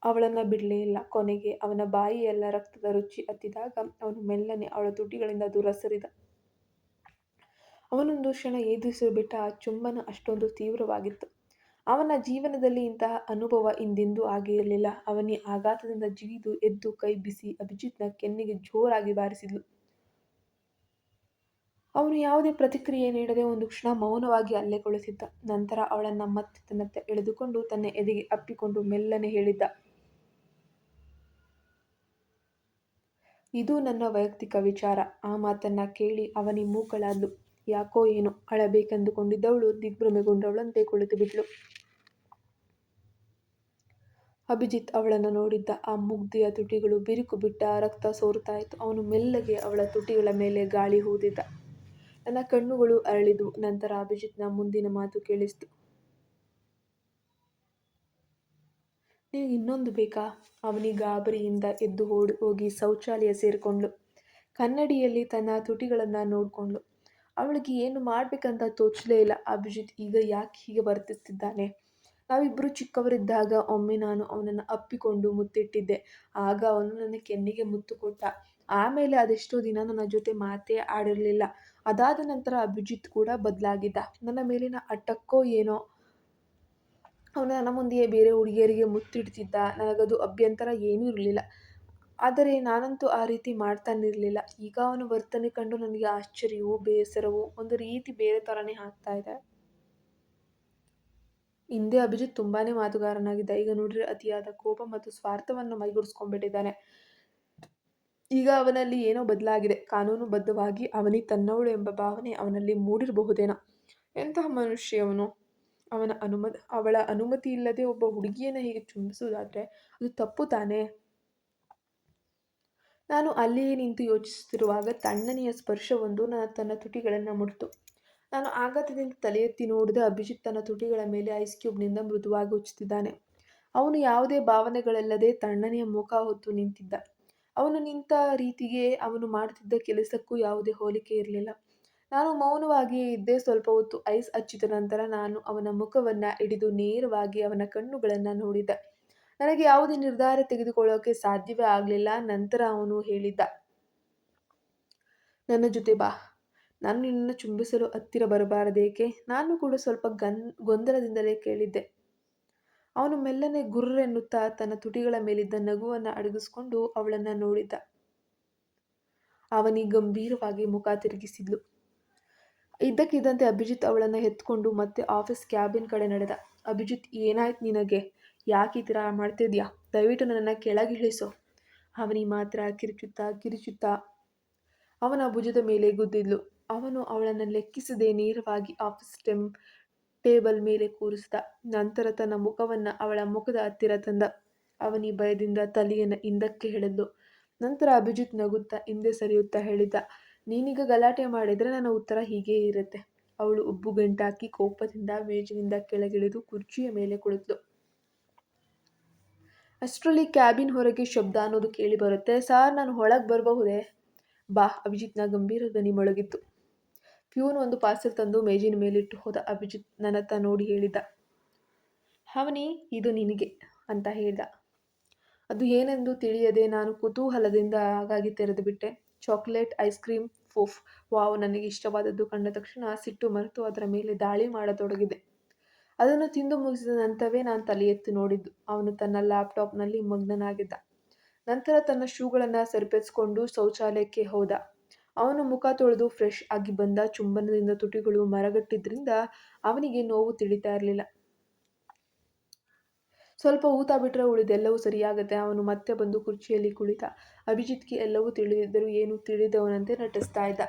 ಅವಳನ್ನು ಬಿಡಲೇ ಇಲ್ಲ. ಕೊನೆಗೆ ಅವನ ಬಾಯಿಯೆಲ್ಲ ರಕ್ತದ ರುಚಿ ಹತ್ತಿದಾಗ ಅವನು ಮೆಲ್ಲನೆ ಅವಳ ತುಟಿಗಳಿಂದ ದೂರ ಸರಿದ. ಅವನೊಂದು ಕ್ಷಣ ಏದುಸಿರು ಬಿಟ್ಟ ಆ ಚುಂಬನ ಅಷ್ಟೊಂದು ತೀವ್ರವಾಗಿತ್ತು. ಅವನ ಜೀವನದಲ್ಲಿ ಇಂತಹ ಅನುಭವ ಹಿಂದೆಂದೂ ಆಗಿರಲಿಲ್ಲ ಅವನಿ ಆಘಾತದಿಂದ ಜಿಗಿದು ಎದ್ದು ಕೈ ಬಿಸಿ ಅಭಿಜಿತ್ನ ಕೆನ್ನೆಗೆ ಜೋರಾಗಿ ಬಾರಿಸಿದ್ಲು. ಅವನು ಯಾವುದೇ ಪ್ರತಿಕ್ರಿಯೆ ನೀಡದೆ ಒಂದು ಕ್ಷಣ ಮೌನವಾಗಿ ಅಲ್ಲೇ ಕುಳಿತಿದ್ದ ನಂತರ ಅವಳನ್ನ ಮತ್ತೆ ತನ್ನತ್ತ ಎಳೆದುಕೊಂಡು ತನ್ನ ಎದೆಗೆ ಅಪ್ಪಿಕೊಂಡು ಮೆಲ್ಲನೆ ಹೇಳಿದ್ದ, ಇದು ನನ್ನ ವೈಯಕ್ತಿಕ ವಿಚಾರ. ಆ ಮಾತನ್ನ ಕೇಳಿ ಅವನಿ ಮೂಕಳಾದ್ಲು. ಯಾಕೋ ಏನೋ ಅಳಬೇಕೆಂದುಕೊಂಡಿದ್ದವಳು ದಿಗ್ಭ್ರಮೆಗೊಂಡವಳಂತೆ ಕುಳಿತು ಬಿಟ್ಲು ಅಭಿಜಿತ್ ಅವಳನ್ನು ನೋಡಿದ್ದ ಆ ಮುಗ್ಧೆಯ ತುಟಿಗಳು ಬಿರುಕು ಬಿಟ್ಟ ರಕ್ತ ಸೋರುತ್ತಾ ಇತ್ತು ಅವನು ಮೆಲ್ಲಗೆ ಅವಳ ತುಟಿಗಳ ಮೇಲೆ ಗಾಳಿ ಹೂದಿದ್ದ. ನನ್ನ ಕಣ್ಣುಗಳು ಅರಳಿದು ನಂತರ ಅಭಿಜಿತ್ನ ಮುಂದಿನ ಮಾತು ಕೇಳಿಸ್ತು. ನಿನಗೆ ಇನ್ನೊಂದು ಬೇಕಾ? ಅವನಿ ಗಾಬರಿಯಿಂದ ಎದ್ದು ಓಡಿ, ಹೋಗಿ ಶೌಚಾಲಯ ಸೇರಿಕೊಂಡ್ಳು. ಕನ್ನಡಿಯಲ್ಲಿ ತನ್ನ ತುಟಿಗಳನ್ನು ನೋಡಿಕೊಂಡ್ಳು. ಅವಳಿಗೆ ಏನು ಮಾಡಬೇಕಂತ ತೋಚಲೇ ಇಲ್ಲ. ಅಭಿಜಿತ್ ಈಗ ಯಾಕೆ ಹೀಗೆ ವರ್ತಿಸ್ತಿದ್ದಾನೆ? ನಾವಿಬ್ಬರು ಚಿಕ್ಕವರಿದ್ದಾಗ ಒಮ್ಮೆ ನಾನು ಅವನನ್ನು ಅಪ್ಪಿಕೊಂಡು ಮುತ್ತಿಟ್ಟಿದ್ದೆ. ಆಗ ಅವನು ನನ್ನ ಕೆನ್ನೆಗೆ ಮುತ್ತು ಕೊಟ್ಟ. ಆಮೇಲೆ ಅದೆಷ್ಟೋ ದಿನ ನನ್ನ ಜೊತೆ ಮಾತೇ ಆಡಿರಲಿಲ್ಲ. ಅದಾದ ನಂತರ ಅಭಿಜಿತ್ ಕೂಡ ಬದಲಾಗಿದ್ದ. ನನ್ನ ಮೇಲಿನ ಅಟ್ಟಕ್ಕೋ ಏನೋ? ಅವನು ನನ್ನ ಮುಂದೆಯೇ ಬೇರೆ ಹುಡುಗಿಯರಿಗೆ ಮುತ್ತಿಡ್ತಿದ್ದ. ನನಗದು ಅಭ್ಯಂತರ ಏನೂ ಇರಲಿಲ್ಲ. ಆದರೆ ನಾನಂತೂ ಆ ರೀತಿ ಮಾಡ್ತಾನಿರಲಿಲ್ಲ. ಈಗ ಅವನು ವರ್ತನೆ ಕಂಡು ನನಗೆ ಆಶ್ಚರ್ಯವು, ಬೇಸರವು, ಒಂದು ರೀತಿ ಬೇರೆ ಥರನೇ ಆಗ್ತಾ ಇದೆ. ಹಿಂದೆ ಅಭಿಜಿತ್ ತುಂಬಾ ಮಾತುಗಾರನಾಗಿದ್ದ. ಈಗ ನೋಡಿದ್ರೆ ಅತಿಯಾದ ಕೋಪ ಮತ್ತು ಸ್ವಾರ್ಥವನ್ನು ಮೈಗೂಡಿಸ್ಕೊಂಡ್ಬಿಟ್ಟಿದ್ದಾನೆ. ಈಗ ಅವನಲ್ಲಿ ಏನೋ ಬದಲಾಗಿದೆ. ಕಾನೂನುಬದ್ಧವಾಗಿ ಅವನಿ ತನ್ನವಳು ಎಂಬ ಭಾವನೆ ಅವನಲ್ಲಿ ಮೂಡಿರಬಹುದೇನೋ? ಎಂತಹ ಮನುಷ್ಯ ಅವನು? ಅವನ ಅನುಮ ಅವಳ ಅನುಮತಿ ಇಲ್ಲದೆ ಒಬ್ಬ ಹುಡುಗಿಯನ್ನು ಹೀಗೆ ಚುಂಬಿಸುವುದಾದರೆ ಅದು ತಪ್ಪು ತಾನೇ? ನಾನು ಅಲ್ಲಿಯೇ ನಿಂತು ಯೋಚಿಸುತ್ತಿರುವಾಗ ತಣ್ಣನೆಯ ಸ್ಪರ್ಶವೊಂದು ನನ್ನ ತನ್ನ ತುಟಿಗಳನ್ನು ಮುಡಿತು ನಾನು ಆಘಾತದಿಂದ ತಲೆ ಎತ್ತಿ ನೋಡಿದ ಅಭಿಜಿತ್ ತನ್ನ ತುಟಿಗಳ ಮೇಲೆ ಐಸ್ ಕ್ಯೂಬ್ನಿಂದ ಮೃದುವಾಗಿ ಉಚ್ಚುತ್ತಿದ್ದಾನೆ. ಅವನು ಯಾವುದೇ ಭಾವನೆಗಳಲ್ಲದೆ ತಣ್ಣನೆಯ ಮುಖ ಹೊತ್ತು ನಿಂತಿದ್ದ. ಅವನು ನಿಂತ ರೀತಿಗೆ ಅವನು ಮಾಡುತ್ತಿದ್ದ ಕೆಲಸಕ್ಕೂ ಯಾವುದೇ ಹೋಲಿಕೆ ಇರಲಿಲ್ಲ. ನಾನು ಮೌನವಾಗಿಯೇ ಇದ್ದೆ. ಸ್ವಲ್ಪ ಹೊತ್ತು ಐಸ್ ಹಚ್ಚಿದ ನಂತರ ನಾನು ಅವನ ಮುಖವನ್ನು ಹಿಡಿದು ನೇರವಾಗಿ ಅವನ ಕಣ್ಣುಗಳನ್ನು ನೋಡಿದ್ದೆ. ನನಗೆ ಯಾವುದೇ ನಿರ್ಧಾರ ತೆಗೆದುಕೊಳ್ಳೋಕೆ ಸಾಧ್ಯವೇ ಆಗಲಿಲ್ಲ. ನಂತರ ಅವನು ಹೇಳಿದ್ದ, ನನ್ನ ಜೊತೆ ಬಾ. ನಾನು ನಿನ್ನನ್ನು ಚುಂಬಿಸಲು ಹತ್ತಿರ ಬರಬಾರದೇಕೆ? ನಾನು ಕೂಡ ಸ್ವಲ್ಪ ಗನ್, ಗೊಂದಲದಿಂದಲೇ ಕೇಳಿದ್ದೆ. ಅವನು ಮೆಲ್ಲನೆ ಗುರ್ರೆನ್ನುತ್ತಾ ತನ್ನ ತುಟಿಗಳ ಮೇಲಿದ್ದ ನಗುವನ್ನು ಅಡಗಿಸ್ಕೊಂಡು ಅವಳನ್ನು ನೋಡಿದ್ದ. ಅವನಿ ಗಂಭೀರವಾಗಿ ಮುಖ ತಿರುಗಿಸಿದ್ಲು. ಇದ್ದಕ್ಕಿದ್ದಂತೆ ಅಭಿಜಿತ್ ಅವಳನ್ನು ಎತ್ಕೊಂಡು ಮತ್ತೆ ಆಫೀಸ್ ಕ್ಯಾಬಿನ್ ಕಡೆ ನಡೆದ. ಅಭಿಜಿತ್, ಏನಾಯ್ತು ನಿನಗೆ? ಯಾಕೆ ಈ ಥರ ಮಾಡ್ತಿದ್ಯಾ? ದಯವಿಟ್ಟು ನನ್ನನ್ನು ಕೆಳಗಿಳಿಸು ಅವನಿ ಮಾತ್ರ ಕಿರುಚುತ್ತಾ ಕಿರುಚುತ್ತಾ ಅವನ ಭುಜದ ಮೇಲೆ ಗುದ್ದಿದ್ಲು. ಅವನು ಅವಳನ್ನು ಲೆಕ್ಕಿಸದೆ ನೇರವಾಗಿ ಆಫೀಸ್ ಟೆಮ್ ಟೇಬಲ್ ಮೇಲೆ ಕೂರಿಸಿದ ನಂತರ ತನ್ನ ಮುಖವನ್ನು ಅವಳ ಮುಖದ ಹತ್ತಿರ ತಂದ. ಅವನಿ ಭಯದಿಂದ ತಲೆಯನ್ನು ಹಿಂದಕ್ಕೆ ಎಳೆದ್ಲು ನಂತರ ಅಭಿಜಿತ್ ನಗುತ್ತಾ ಹಿಂದೆ ಸರಿಯುತ್ತಾ ಹೇಳಿದ, ನೀನೀಗ ಗಲಾಟೆ ಮಾಡಿದರೆ ನನ್ನ ಉತ್ತರ ಹೀಗೇ ಇರುತ್ತೆ. ಅವಳು ಉಬ್ಬು ಗಂಟಾಕಿ ಕೋಪದಿಂದ ಮೇಜಿನಿಂದ ಕೆಳಗಿಳಿದು ಕುರ್ಚಿಯ ಮೇಲೆ ಕುಳಿತಳು ಅಷ್ಟರಲ್ಲಿ ಕ್ಯಾಬಿನ್ ಹೊರಗೆ ಶಬ್ದ ಅನ್ನೋದು ಕೇಳಿ ಬರುತ್ತೆ. ಸಾರ್, ನಾನು ಒಳಗೆ ಬರಬಹುದೇ? ಬಾ, ಅಭಿಜಿತ್ನ ಗಂಭೀರ ಧ್ವನಿ ಮೊಳಗಿತ್ತು ಪ್ಯೂನ್ ಒಂದು ಪಾರ್ಸೆಲ್ ತಂದು ಮೇಜಿನ ಮೇಲಿಟ್ಟು ಹೋದ ಅಭಿಜಿತ್ ನನ್ನತ್ತ ನೋಡಿ ಹೇಳಿದ ಅವನಿ ಇದು ನಿನಗೆ ಅಂತ ಹೇಳಿದ. ಅದು ಏನೆಂದು ತಿಳಿಯದೆ ನಾನು ಕುತೂಹಲದಿಂದ ಹಾಗಾಗಿ ತೆರೆದು ಬಿಟ್ಟೆ. ಚಾಕ್ಲೇಟ್, ಐಸ್ ಕ್ರೀಮ್, ಫೋಫ್, ವಾವ್, ನನಗೆ ಇಷ್ಟವಾದದ್ದು ಕಂಡ ತಕ್ಷಣ ಸಿಟ್ಟು ಮರೆತು ಅದರ ಮೇಲೆ ದಾಳಿ ಮಾಡತೊಡಗಿದೆ. ಅದನ್ನು ತಿಂದು ಮುಗಿಸಿದ ನಂತರವೇ ನಾನು ತಲೆ ಎತ್ತಿ ನೋಡಿದ್ದು. ಅವನು ತನ್ನ ಲ್ಯಾಪ್ಟಾಪ್ನಲ್ಲಿ ಮಗ್ನನಾಗಿದ್ದ. ನಂತರ ತನ್ನ ಶೂಗಳನ್ನು ಸರಿಪಡಿಸಿಕೊಂಡು ಶೌಚಾಲಯಕ್ಕೆ ಹೋದ. ಅವನು ಮುಖ ತೊಳೆದು ಫ್ರೆಶ್ ಆಗಿ ಬಂದ ಚುಂಬನದಿಂದ ತುಟಿಗಳು ಮರಗಟ್ಟಿದ್ರಿಂದ ಅವನಿಗೆ ನೋವು ತಿಳಿತಾ ಇರಲಿಲ್ಲ. ಸ್ವಲ್ಪ ಊತ ಬಿಟ್ಟರೆ ಉಳಿದೆಲ್ಲವೂ ಸರಿಯಾಗತ್ತೆ ಅವನು ಮತ್ತೆ ಬಂದು ಕುರ್ಚಿಯಲ್ಲಿ ಕುಳಿತ. ಅಭಿಜಿತ್ಗೆ ಎಲ್ಲವೂ ತಿಳಿದಿದ್ದರೂ ಏನು ತಿಳಿದವನಂತೆ ನಟಿಸ್ತಾ ಇದ್ದ.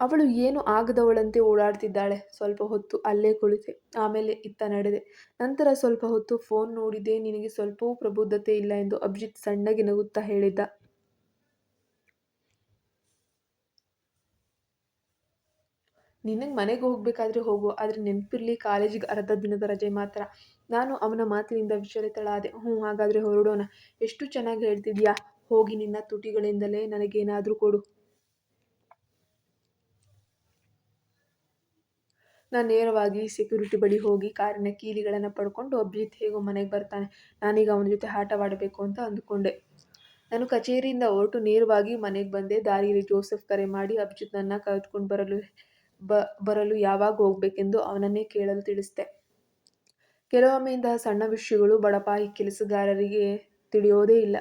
ಅವಳು ಏನು ಆಗದವಳಂತೆ ಓಡಾಡ್ತಿದ್ದಾಳೆ. ಸ್ವಲ್ಪ ಹೊತ್ತು ಅಲ್ಲೇ ಕುಳಿತೆ. ಆಮೇಲೆ ಇತ್ತ ನಡೆದೆ. ನಂತರ ಸ್ವಲ್ಪ ಹೊತ್ತು ಫೋನ್ ನೋಡಿದೆ. ನಿನಗೆ ಸ್ವಲ್ಪವೂ ಪ್ರಬುದ್ಧತೆ ಇಲ್ಲ ಎಂದು ಅಭಿಜಿತ್ ಸಣ್ಣಗೆ ನಗುತ್ತಾ ಹೇಳಿದ್ದ. ನಿನಗೆ ಮನೆಗೆ ಹೋಗಬೇಕಾದ್ರೆ ಹೋಗು, ಆದರೆ ನೆನಪಿರಲಿ ಕಾಲೇಜಿಗೆ ಅರ್ಧ ದಿನದ ರಜೆ ಮಾತ್ರ. ನಾನು ಅವನ ಮಾತಿನಿಂದ ವಿಚಲಿತಳಾದೆ, ಹ್ಞೂ ಹಾಗಾದರೆ ಹೊರಡೋಣ. ಎಷ್ಟು ಚೆನ್ನಾಗಿ ಹೇಳ್ತಿದ್ಯಾ? ಹೋಗಿ ನಿನ್ನ ತುಟಿಗಳಿಂದಲೇ ನನಗೇನಾದರೂ ಕೊಡು. ನಾನು ನೇರವಾಗಿ ಸೆಕ್ಯೂರಿಟಿ ಬಳಿ ಹೋಗಿ ಕಾರಿನ ಕೀಲಿಗಳನ್ನು ಪಡ್ಕೊಂಡು ಅಭಿಜಿತ್ ಹೇಗೋ ಮನೆಗೆ ಬರ್ತಾನೆ. ನಾನೀಗ ಅವನ ಜೊತೆ ಆಟವಾಡಬೇಕು ಅಂತ ಅಂದುಕೊಂಡೆ. ನಾನು ಕಚೇರಿಯಿಂದ ಹೊರಟು ನೇರವಾಗಿ ಮನೆಗೆ ಬಂದೆ. ದಾರಿಯಲ್ಲಿ ಜೋಸೆಫ್ ಕರೆ ಮಾಡಿ ಅಭಿಜಿತ್ ನನ್ನ ಕರೆದುಕೊಂಡು ಬರಲು ಬ, ಬರಲು ಯಾವಾಗ ಹೋಗಬೇಕೆಂದು ಅವನನ್ನೇ ಕೇಳಲು ತಿಳಿಸಿದೆ. ಕೆಲವೊಮ್ಮೆ ಇಂತಹ ಸಣ್ಣ ವಿಷಯಗಳು ಬಡಪಾಯಿ ಕೆಲಸಗಾರರಿಗೆ ತಿಳಿಯೋದೇ ಇಲ್ಲ.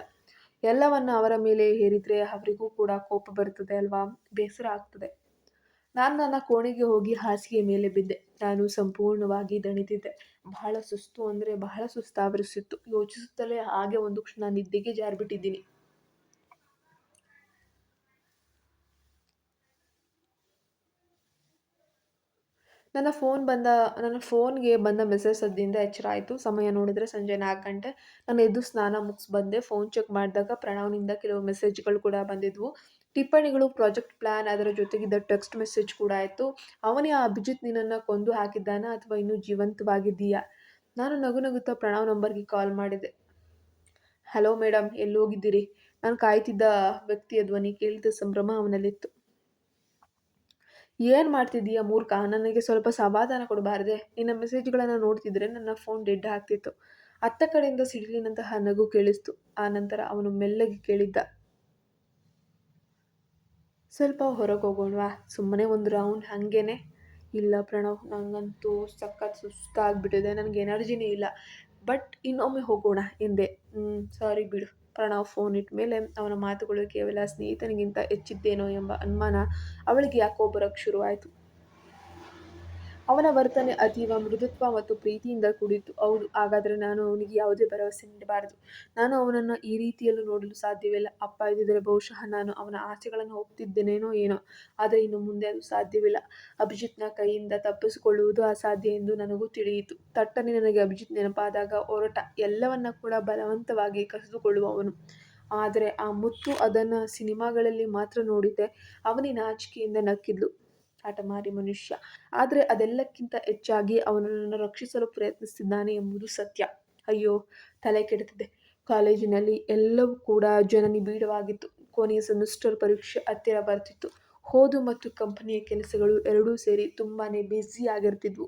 ಎಲ್ಲವನ್ನು ಅವರ ಮೇಲೆ ಹೇರಿದರೆ ಅವರಿಗೂ ಕೂಡ ಕೋಪ ಬರುತ್ತದೆ ಅಲ್ವಾ? ಬೇಸರ ಆಗ್ತದೆ. ನಾನು ನನ್ನ ಕೋಣೆಗೆ ಹೋಗಿ ಹಾಸಿಗೆ ಮೇಲೆ ಬಿದ್ದೆ. ನಾನು ಸಂಪೂರ್ಣವಾಗಿ ದಣಿತಿದ್ದೆ. ಬಹಳ ಸುಸ್ತು ಅಂದರೆ ಬಹಳ ಸುಸ್ತಾವರಿಸಿತ್ತು. ಯೋಚಿಸುತ್ತಲೇ ಹಾಗೆ ಒಂದು ಕ್ಷಣ ನಿದ್ದೆಗೆ ಜಾರಿಬಿಟ್ಟಿದ್ದೀನಿ. ನನ್ನ ಫೋನ್ ಬಂದ, ನನ್ನ ಫೋನ್ಗೆ ಬಂದ ಮೆಸೇಜ್ ಸದ್ದಿಂದ ಎಚ್ಚರ ಆಯಿತು. ಸಮಯ ನೋಡಿದರೆ ಸಂಜೆ ನಾಲ್ಕು ಗಂಟೆ. ನಾನು ಎದ್ದು ಸ್ನಾನ ಮುಗಿಸ್ ಬಂದೆ. ಫೋನ್ ಚೆಕ್ ಮಾಡಿದಾಗ ಪ್ರಣವ್ನಿಂದ ಕೆಲವು ಮೆಸೇಜ್ಗಳು ಕೂಡ ಬಂದಿದ್ವು. ಟಿಪ್ಪಣಿಗಳು ಪ್ರಾಜೆಕ್ಟ್ ಪ್ಲ್ಯಾನ್ ಅದರ ಜೊತೆಗಿದ್ದ ಟೆಕ್ಸ್ಟ್ ಮೆಸೇಜ್ ಕೂಡ ಆಯಿತು. ಅವನೇ ಆ ಅಭಿಜಿತ್ ನಿನ್ನನ್ನು ಕೊಂದು ಹಾಕಿದ್ದಾನ ಅಥವಾ ಇನ್ನೂ ಜೀವಂತವಾಗಿದ್ದೀಯಾ? ನಾನು ನಗು ನಗುತ್ತಾ ಪ್ರಣವ್ ನಂಬರ್ಗೆ ಕಾಲ್ ಮಾಡಿದೆ. ಹಲೋ ಮೇಡಮ್ ಹೋಗಿದ್ದೀರಿ? ನಾನು ಕಾಯ್ತಿದ್ದ ವ್ಯಕ್ತಿಯ ಧ್ವನಿ ಕೇಳಿದ ಸಂಭ್ರಮ ಅವನಲ್ಲಿತ್ತು. ಏನು ಮಾಡ್ತಿದ್ದೀಯ ಮೂರ್ಖ? ನನಗೆ ಸ್ವಲ್ಪ ಸಮಾಧಾನ ಕೊಡಬಾರ್ದೆ ನಿನ್ನ ಮೆಸೇಜ್ಗಳನ್ನು ನೋಡ್ತಿದ್ರೆ ನನ್ನ ಫೋನ್ ಡೆಡ್ ಆಗ್ತಿತ್ತು. ಅತ್ತ ಕಡೆಯಿಂದ ಸಿಡಿಲಿನಂತಹ ನಗು ಕೇಳಿಸ್ತು. ಆ ನಂತರ ಅವನು ಮೆಲ್ಲಗೆ ಕೇಳಿದ್ದ. ಸ್ವಲ್ಪ ಹೊರಗೆ ಹೋಗೋಣವಾ? ಸುಮ್ಮನೆ ಒಂದು ರೌಂಡ್ ಹಾಗೇನೆ? ಇಲ್ಲ ಪ್ರಣವ್ ನನಗಂತೂ ಸಖತ್ ಸುಸ್ತಾಗ್ಬಿಟ್ಟಿದೆ. ನನಗೆ ಎನರ್ಜಿನೇ ಇಲ್ಲ. ಬಟ್ ಇನ್ನೊಮ್ಮೆ ಹೋಗೋಣ ಎಂದೆ. ಹ್ಞೂ ಸಾರಿ ಬಿಡು. ಪ್ರಣವ್ ಫೋನ್ ಇಟ್ಟ ಮೇಲೆ ಅವನ ಮಾತುಗಳು ಕೇವಲ ಸ್ನೇಹಿತನಿಗಿಂತ ಹೆಚ್ಚಿದ್ದೇನೋ ಎಂಬ ಅನುಮಾನ ಅವಳಿಗೆ ಯಾಕೋ ಬರೋಕ್ಕೆ ಶುರುವಾಯಿತು. ಅವನ ವರ್ತನೆ ಅತೀವ ಮೃದುತ್ವ ಮತ್ತು ಪ್ರೀತಿಯಿಂದ ಕೂಡಿತ್ತು. ಹೌದು, ಹಾಗಾದರೆ ನಾನು ಅವನಿಗೆ ಯಾವುದೇ ಭರವಸೆ ನೀಡಬಾರದು. ನಾನು ಅವನನ್ನು ಈ ರೀತಿಯಲ್ಲೂ ನೋಡಲು ಸಾಧ್ಯವಿಲ್ಲ. ಅಪ್ಪ ಇದ್ದಿದ್ದರೆ ಬಹುಶಃ ನಾನು ಅವನ ಆಸೆಗಳನ್ನು ಒಪ್ತಿದ್ದೇನೇನೋ ಏನೋ, ಆದರೆ ಇನ್ನು ಮುಂದೆ ಅದು ಸಾಧ್ಯವಿಲ್ಲ. ಅಭಿಜಿತ್ನ ಕೈಯಿಂದ ತಪ್ಪಿಸಿಕೊಳ್ಳುವುದು ಅಸಾಧ್ಯ ಎಂದು ನನಗೂ ತಿಳಿಯಿತು. ತಟ್ಟನೆ ನನಗೆ ಅಭಿಜಿತ್ ನೆನಪಾದಾಗ ಹೊರಟ ಎಲ್ಲವನ್ನ ಕೂಡ ಬಲವಂತವಾಗಿ ಕಸಿದುಕೊಳ್ಳುವವನು. ಆದರೆ ಆ ಮುತ್ತು ಅದನ್ನು ಸಿನಿಮಾಗಳಲ್ಲಿ ಮಾತ್ರ ನೋಡಿದ್ದೆ. ಅವನಿ ನಾಚಿಕೆಯಿಂದ ನಕ್ಕಿದ್ಲು. ಹಠಮಾರಿ ಮನುಷ್ಯ. ಆದರೆ ಅದೆಲ್ಲಕ್ಕಿಂತ ಹೆಚ್ಚಾಗಿ ಅವನನ್ನು ರಕ್ಷಿಸಲು ಪ್ರಯತ್ನಿಸಿದ್ದಾನೆ ಎಂಬುದು ಸತ್ಯ. ಅಯ್ಯೋ, ತಲೆ ಕೆಡುತ್ತಿದೆ. ಕಾಲೇಜಿನಲ್ಲಿ ಎಲ್ಲವೂ ಕೂಡ ಜನನಿ ಬೀಡವಾಗಿತ್ತು. ಕೊನೆಯ ಸೆಮಿಸ್ಟರ್ ಪರೀಕ್ಷೆ ಹತ್ತಿರ ಬರ್ತಿತ್ತು. ಓದು ಮತ್ತು ಕಂಪನಿಯ ಕೆಲಸಗಳು ಎರಡೂ ಸೇರಿ ತುಂಬಾನೇ ಬ್ಯುಸಿ ಆಗಿರ್ತಿದ್ವು.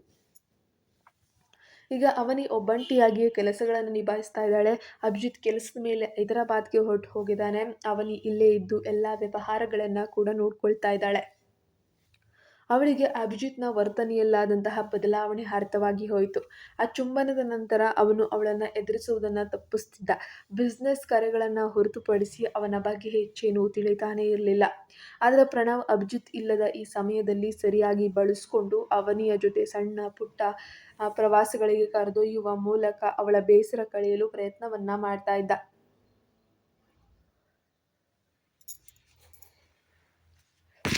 ಈಗ ಅವನಿ ಒಬ್ಬಂಟಿಯಾಗಿಯೇ ಕೆಲಸಗಳನ್ನು ನಿಭಾಯಿಸ್ತಾ ಇದ್ದಾಳೆ. ಅಭಿಜಿತ್ ಕೆಲಸದ ಮೇಲೆ ಹೈದರಾಬಾದ್ಗೆ ಹೊರಟು ಹೋಗಿದ್ದಾನೆ. ಅವನಿ ಇಲ್ಲೇ ಇದ್ದು ಎಲ್ಲ ವ್ಯವಹಾರಗಳನ್ನು ಕೂಡ ನೋಡ್ಕೊಳ್ತಾ ಇದ್ದಾಳೆ. ಅವಳಿಗೆ ಅಭಿಜಿತ್ನ ವರ್ತನೆಯಲ್ಲಾದಂತಹ ಬದಲಾವಣೆ ಅರ್ಥವಾಗಿ ಹೋಯಿತು. ಆ ಚುಂಬನದ ನಂತರ ಅವನು ಅವಳನ್ನು ಎದುರಿಸುವುದನ್ನು ತಪ್ಪಿಸ್ತಿದ್ದ. ಬಿಸ್ನೆಸ್ ಕರೆಗಳನ್ನು ಹೊರತುಪಡಿಸಿ ಅವನ ಬಗ್ಗೆ ಹೆಚ್ಚೇನೂ ತಿಳಿತಾನೇ ಇರಲಿಲ್ಲ. ಆದರೆ ಪ್ರಣವ್, ಅಭಿಜಿತ್ ಇಲ್ಲದ ಈ ಸಮಯದಲ್ಲಿ ಸರಿಯಾಗಿ ಬಳಸ್ಕೊಂಡು ಅವನಿಯ ಜೊತೆ ಸಣ್ಣ ಪುಟ್ಟ ಪ್ರವಾಸಗಳಿಗೆ ಕರೆದೊಯ್ಯುವ ಮೂಲಕ ಅವಳ ಬೇಸರ ಕಳೆಯಲು ಪ್ರಯತ್ನವನ್ನು ಮಾಡ್ತಾ ಇದ್ದ.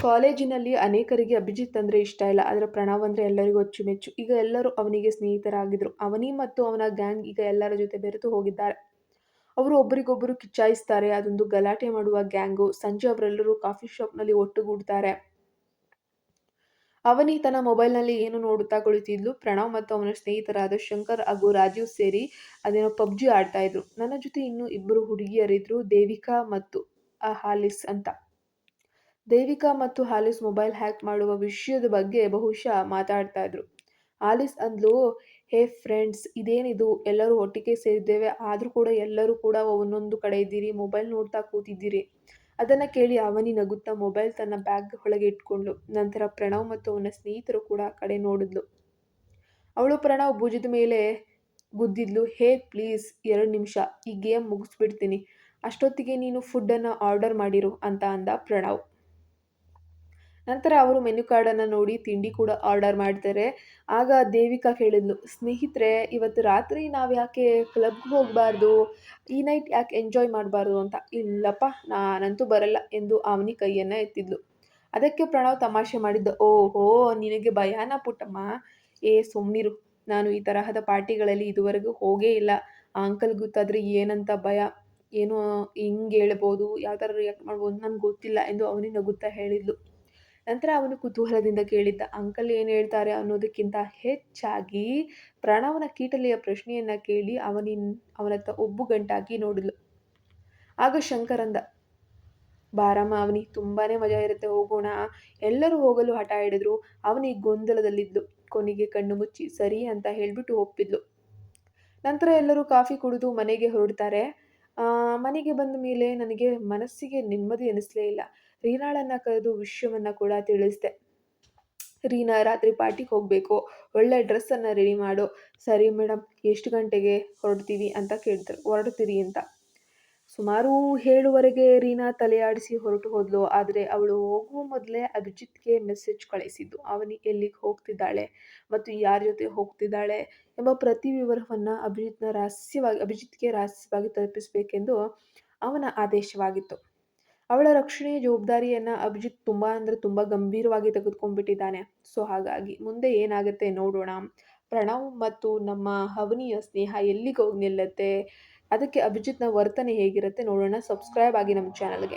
ಕಾಲೇಜಿನಲ್ಲಿ ಅನೇಕರಿಗೆ ಅಭಿಜಿತ್ ಅಂದರೆ ಇಷ್ಟ ಇಲ್ಲ. ಆದರೆ ಪ್ರಣವ್ ಅಂದರೆ ಎಲ್ಲರಿಗೂ ಅಚ್ಚುಮೆಚ್ಚು. ಈಗ ಎಲ್ಲರೂ ಅವನಿಗೆ ಸ್ನೇಹಿತರಾಗಿದ್ದರು ಅವನಿ ಮತ್ತು ಅವನ ಗ್ಯಾಂಗ್ ಈಗ ಎಲ್ಲರ ಜೊತೆ ಬೆರೆತು ಹೋಗಿದ್ದಾರೆ. ಅವರು ಒಬ್ಬರಿಗೊಬ್ಬರು ಕಿಚ್ಚಾಯಿಸ್ತಾರೆ. ಅದೊಂದು ಗಲಾಟೆ ಮಾಡುವ ಗ್ಯಾಂಗು. ಸಂಜೆ ಅವರೆಲ್ಲರೂ ಕಾಫಿ ಶಾಪ್ನಲ್ಲಿ ಒಟ್ಟುಗೂಡ್ತಾರೆ. ಅವನಿ ತನ್ನ ಮೊಬೈಲ್ನಲ್ಲಿ ಏನು ನೋಡುತ್ತಾ ಕುಳಿತಿದ್ಲು. ಪ್ರಣವ್ ಮತ್ತು ಅವನ ಸ್ನೇಹಿತರಾದ ಶಂಕರ್ ಹಾಗೂ ರಾಜೀವ್ ಸೇರಿ ಅದೇನೋ ಪಬ್ಜಿ ಆಡ್ತಾ ಇದ್ರು. ನನ್ನ ಜೊತೆ ಇನ್ನೂ ಇಬ್ಬರು ಹುಡುಗಿಯರಿದ್ರು. ದೇವಿಕಾ ಮತ್ತು ಹಾಲಿಸ್ ಅಂತ. ದೇವಿಕಾ ಮತ್ತು ಹಾಲಿಸ್ ಮೊಬೈಲ್ ಹ್ಯಾಕ್ ಮಾಡುವ ವಿಷಯದ ಬಗ್ಗೆ ಬಹುಶಃ ಮಾತಾಡ್ತಾ ಇದ್ರು. ಆಲಿಸ್ ಅಂದ್ಲು, ಹೇ ಫ್ರೆಂಡ್ಸ್, ಇದೇನಿದು? ಎಲ್ಲರೂ ಒಟ್ಟಿಗೆ ಸೇರಿದ್ದೇವೆ. ಆದರೂ ಕೂಡ ಎಲ್ಲರೂ ಕೂಡ ಒಂದೊಂದು ಕಡೆ ಇದ್ದೀರಿ. ಮೊಬೈಲ್ ನೋಡ್ತಾ ಕೂತಿದ್ದೀರಿ. ಅದನ್ನು ಕೇಳಿ ಅವನಿ ನಗುತ್ತಾ ಮೊಬೈಲ್ ತನ್ನ ಬ್ಯಾಗ್ ಒಳಗೆ ಇಟ್ಕೊಂಡ್ಳು ನಂತರ ಪ್ರಣವ್ ಮತ್ತು ಅವನ ಸ್ನೇಹಿತರು ಕೂಡ ಕಡೆ ನೋಡಿದ್ಲು. ಅವಳು ಪ್ರಣವ್ ಭುಜದ ಮೇಲೆ ಗುದ್ದಿದ್ಲು, ಹೇ ಪ್ಲೀಸ್, ಎರಡು ನಿಮಿಷ. ಈ ಗೇಮ್ ಮುಗಿಸ್ಬಿಡ್ತೀನಿ. ಅಷ್ಟೊತ್ತಿಗೆ ನೀನು ಫುಡ್ಡನ್ನು ಆರ್ಡರ್ ಮಾಡಿರು ಅಂತ ಅಂದ ಪ್ರಣವ್. ನಂತರ ಅವರು ಮೆನು ಕಾರ್ಡನ್ನು ನೋಡಿ ತಿಂಡಿ ಕೂಡ ಆರ್ಡರ್ ಮಾಡ್ತಾರೆ. ಆಗ ದೇವಿಕಾ ಕೇಳಿದ್ಲು ಸ್ನೇಹಿತರೆ, ಇವತ್ತು ರಾತ್ರಿ ನಾವು ಯಾಕೆ ಕ್ಲಬ್ಗೆ ಹೋಗಬಾರ್ದು? ಈ ನೈಟ್ ಯಾಕೆ ಎಂಜಾಯ್ ಮಾಡಬಾರ್ದು ಅಂತ? ಇಲ್ಲಪ್ಪ, ನಾನಂತೂ ಬರಲ್ಲ, ಎಂದು ಅವನಿ ಕೈಯನ್ನು ಎತ್ತಿದ್ಲು. ಅದಕ್ಕೆ ಪ್ರಣವ್ ತಮಾಷೆ ಮಾಡಿದ್ದ, ಓಹೋ, ನಿನಗೆ ಭಯಾನ ಪುಟ್ಟಮ್ಮ. ಏ ಸುಮ್ಮನಿರು ನಾನು ಈ ತರಹದ ಪಾರ್ಟಿಗಳಲ್ಲಿ ಇದುವರೆಗೂ ಹೋಗೇ ಇಲ್ಲ. ಆ ಅಂಕಲ್ ಗೊತ್ತಾದರೆ ಏನಂತ ಭಯ. ಏನು ಹಿಂಗೆ ಹೇಳ್ಬೋದು? ಯಾವ ಥರ ರಿಯಾಕ್ಟ್ ಮಾಡ್ಬೋದು? ನನಗೆ ಗೊತ್ತಿಲ್ಲ, ಎಂದು ಅವನಿಗೆ ನಗುತ್ತಾ ಹೇಳಿದ್ಲು. ನಂತರ ಅವನು ಕುತೂಹಲದಿಂದ ಕೇಳಿದ್ದ, ಅಂಕಲ್ ಏನು ಹೇಳ್ತಾರೆ ಅನ್ನೋದಕ್ಕಿಂತ ಹೆಚ್ಚಾಗಿ ಪ್ರಣವನ ಕೀಟಲೆಯ ಪ್ರಶ್ನೆಯನ್ನ ಕೇಳಿ ಅವನಿನ್ ಅವನತ್ತ ಒಬ್ಬುಗಂಟಾಗಿ ನೋಡಿದ್ಲು. ಆಗ ಶಂಕರಂದ ಬಾರಮ್ಮ ಅವನಿಗೆ ತುಂಬಾನೇ ಮಜಾ ಇರುತ್ತೆ, ಹೋಗೋಣ. ಎಲ್ಲರೂ ಹೋಗಲು ಹಠ ಹಿಡಿದ್ರು. ಅವನಿಗೆ ಗೊಂದಲದಲ್ಲಿದ್ಲು. ಕೊನೆಗೆ ಕಣ್ಣು ಮುಚ್ಚಿ, ಸರಿ ಅಂತ ಹೇಳ್ಬಿಟ್ಟು ಒಪ್ಪಿದ್ಲು. ನಂತರ ಎಲ್ಲರೂ ಕಾಫಿ ಕುಡಿದು ಮನೆಗೆ ಹೊರಡ್ತಾರೆ. ಮನೆಗೆ ಬಂದ ಮೇಲೆ ನನಗೆ ಮನಸ್ಸಿಗೆ ನೆಮ್ಮದಿ ಅನಿಸ್ಲೇ ಇಲ್ಲ. ರೀನಾಳನ್ನ ಕರೆದು ವಿಷಯವನ್ನ ಕೂಡ ತಿಳಿಸಿದೆ. ರೀನಾ ರಾತ್ರಿ ಪಾರ್ಟಿಗೆ ಹೋಗಬೇಕು, ಒಳ್ಳೆ ಡ್ರೆಸ್ಸನ್ನು ರೆಡಿ ಮಾಡು. ಸರಿ ಮೇಡಮ್ ಎಷ್ಟು ಗಂಟೆಗೆ ಹೊರಡ್ತೀವಿ ಅಂತ ಕೇಳ್ತಾರೆ, ಹೊರಡ್ತೀರಿ ಅಂತ. ಸುಮಾರು ಏಳುವರೆಗೆ ರೀನಾ ತಲೆಯಾಡಿಸಿ ಹೊರಟು ಹೋದ್ಲು, ಆದರೆ ಅವಳು ಹೋಗುವ ಮೊದಲೇ ಅಭಿಜಿತ್ಗೆ ಮೆಸೇಜ್ ಕಳಿಸಿದ್ದು. ಅವನಿ ಎಲ್ಲಿಗೆ ಹೋಗ್ತಿದ್ದಾಳೆ ಮತ್ತು ಯಾರ ಜೊತೆ ಹೋಗ್ತಿದ್ದಾಳೆ ಎಂಬ ಪ್ರತಿ ವಿವರವನ್ನು ಅಭಿಜಿತ್ನ ರಹಸ್ಯವಾಗಿ, ಅಭಿಜಿತ್ಗೆ ರಹಸ್ಯವಾಗಿ ತಲುಪಿಸಬೇಕೆಂದು ಅವನ ಆದೇಶವಾಗಿತ್ತು. ಅವಳ ರಕ್ಷಣೆಯ ಜವಾಬ್ದಾರಿಯನ್ನು ಅಭಿಜಿತ್ ತುಂಬ ಅಂದರೆ ತುಂಬ ಗಂಭೀರವಾಗಿ ತೆಗೆದುಕೊಂಡ್ಬಿಟ್ಟಿದ್ದಾನೆ. ಸೊ ಹಾಗಾಗಿ ಮುಂದೆ ಏನಾಗುತ್ತೆ ನೋಡೋಣ. ಪ್ರಣವ್ ಮತ್ತು ನಮ್ಮ ಹವನಿಯ ಸ್ನೇಹ ಎಲ್ಲಿಗೆ ಹೋಗಿ ನಿಲ್ಲತ್ತೆ? ಅದಕ್ಕೆ ಅಭಿಜಿತ್ನ ವರ್ತನೆ ಹೇಗಿರುತ್ತೆ ನೋಡೋಣ. ಸಬ್ಸ್ಕ್ರೈಬ್ ಆಗಿ ನಮ್ಮ ಚಾನಲ್ಗೆ